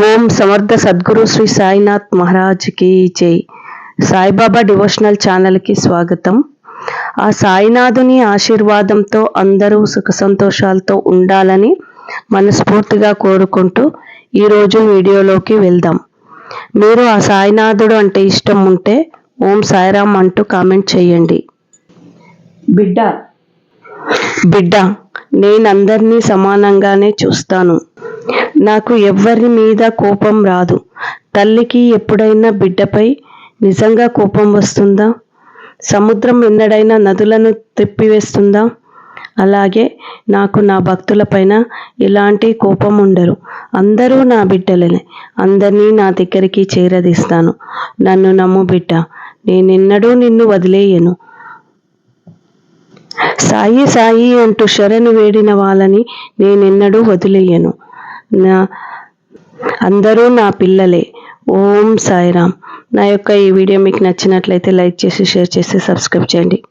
ఓం సమర్థ సద్గురు శ్రీ సాయినాథ్ మహారాజ్కి జై. సాయిబాబా డివోషనల్ ఛానల్కి స్వాగతం. ఆ సాయినాథుని ఆశీర్వాదంతో అందరూ సుఖ సంతోషాలతో ఉండాలని మనస్ఫూర్తిగా కోరుకుంటూ ఈరోజు వీడియోలోకి వెళ్దాం. మీరు ఆ సాయినాథుడు అంటే ఇష్టం ఉంటే ఓం సాయిరామ్ అంటూ కామెంట్ చేయండి. బిడ్డ. బిడ్డ నేనందరినీ సమానంగానే చూస్తాను. నాకు ఎవ్వరి మీద కోపం రాదు. తల్లికి ఎప్పుడైనా బిడ్డపై నిజంగా కోపం వస్తుందా? సముద్రం ఎన్నడైనా నదులను తిప్పివేస్తుందా అలాగే నాకు నా భక్తులపైన ఎలాంటి కోపం ఉండరు. అందరూ నా బిడ్డలనే. అందరినీ నా దగ్గరికి చేరదీస్తాను. నన్ను నమ్ము బిడ్డ నేనెన్నడూ నిన్ను వదిలేయను. సాయి సాయి అంటూ శరణు వేడిన వాళ్ళని నేనెన్నడూ వదిలేయను. నా అందరూ నా పిల్లలే. ఓం సాయిరామ్. నా యొక్క ఈ వీడియో మీకు నచ్చినట్లయితే లైక్ చేసి షేర్ చేసి సబ్స్క్రైబ్ చేయండి.